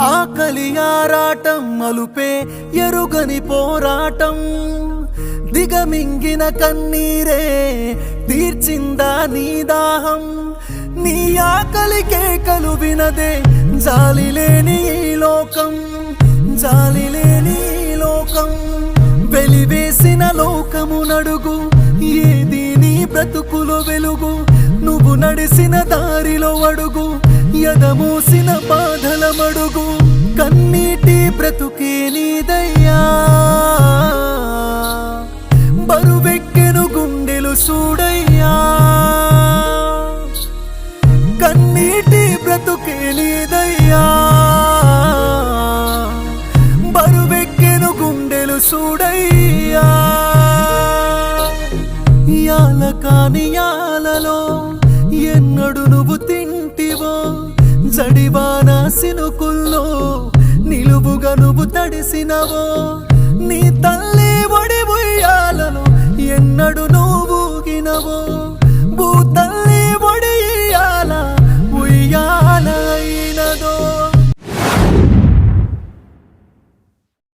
ఆకలి ఆరాటం మలుపే ఎరుగని పోరాటం. దిగమింగిన కన్నీరే తీర్చిందా నీ దాహం. నీ ఆకలి కేకలు వినదే జాలి లేని లోకం. జాలి లేని లోకం. వెలివేసిన లోకము నడుగు. ఏది నీ బ్రతుకులో వెలుగు. నువ్వు నడిసిన దారిలో అడుగు. ఎదమూసిన బాధల మడుగు కన్నీటి బ్రతుకే నీదయ్యా. బరువెక్కెను గుండెలు చూడయ్యా కన్నీటి బ్రతుకే నీదయ్యా. బరువెక్కెను గుండెలు చూడయ్యా యాల కాని యాలలో ఎన్నడును జడివాన సినుకుల్లో నిలువుగా నువ్వు తడిసినవో నీ తల్లి